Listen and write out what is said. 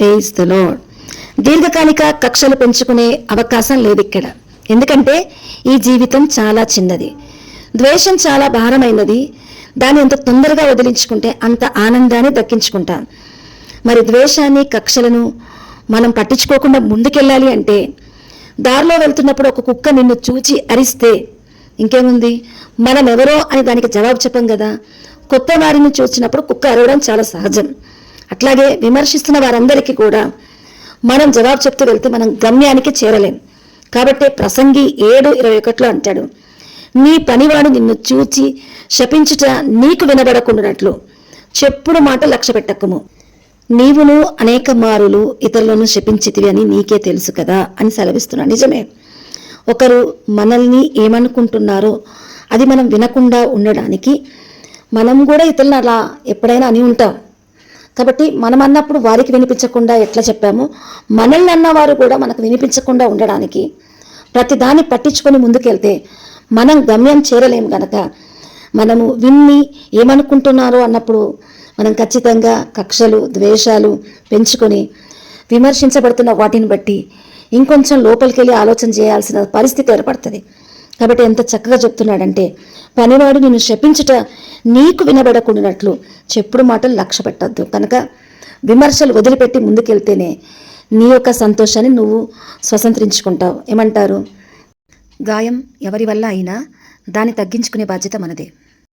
Praise the lord దీర్ఘకాలిక కక్షలు పెంచుకునే అవకాశం లేదు ఇక్కడ ఎందుకంటే ఈ జీవితం చాలా చిన్నది. ద్వేషం చాలా భారమైనది. దాన్ని ఎంత తొందరగా వదిలించుకుంటే అంత ఆనందాన్ని దక్కించుకుంటాం. మరి ద్వేషాన్ని కక్షలను మనం పట్టించుకోకుండా ముందుకెళ్ళాలి అంటే దారిలో వెళ్తున్నప్పుడు ఒక కుక్క నిన్ను చూచి అరిస్తే ఇంకేముంది? మనం ఎవరో అని దానికి జవాబు చెప్పం కదా. కొత్త వారిని చూసినప్పుడు కుక్క అరవడం చాలా సహజం. అట్లాగే విమర్శిస్తున్న వారందరికీ కూడా మనం జవాబు చెప్తూ వెళ్తే మనం గమ్యానికి చేరలేం. కాబట్టి ప్రసంగి ఏడు ఇరవై ఒకటిలో అంటాడు నీ పనివాడు నిన్ను చూచి శపించుట నీకు వినబడకుండానట్లు. చెప్పుడు మాట లక్ష్య పెట్టకుము. నీవును అనేక మారులు ఇతరులను శపించితివి అని నీకే తెలుసు కదా అని సెలవిస్తున్నా. నిజమే. ఒకరు మనల్ని ఏమనుకుంటున్నారో అది మనం వినకుండా ఉండడానికి మనం కూడా ఇతరులను అలా ఎప్పుడైనా అని ఉంటాం. కాబట్టి మనం అన్నప్పుడు వారికి వినిపించకుండా ఎట్లా చెప్పామో? మనల్ని అన్నవారు కూడా మనకు వినిపించకుండా ఉండడానికి ప్రతి దాన్ని పట్టించుకొని ముందుకెళ్తే మనం గమ్యం చేరలేము గనక. మనము విన్ని ఏమనుకుంటున్నారో అన్నప్పుడు మనం ఖచ్చితంగా కక్షలు ద్వేషాలు పెంచుకొని విమర్శించబడుతున్న వాటిని బట్టి ఇంకొంచెం లోపలికి వెళ్ళి ఆలోచన చేయాల్సిన పరిస్థితి ఏర్పడుతుంది. కాబట్టి ఎంత చక్కగా చెప్తున్నాడంటే పనివాడు నిన్ను శపించుట నీకు వినబడకుండానట్లు చెప్పుడు మాటలు లక్ష్య పెట్టద్దు కనుక విమర్శలు వదిలిపెట్టి ముందుకెళ్తేనే నీ యొక్క సంతోషాన్ని నువ్వు స్వతంత్రించుకుంటావు. ఏమంటారు? గాయం ఎవరి వల్ల అయినా దాన్ని తగ్గించుకునే బాధ్యత మనదే.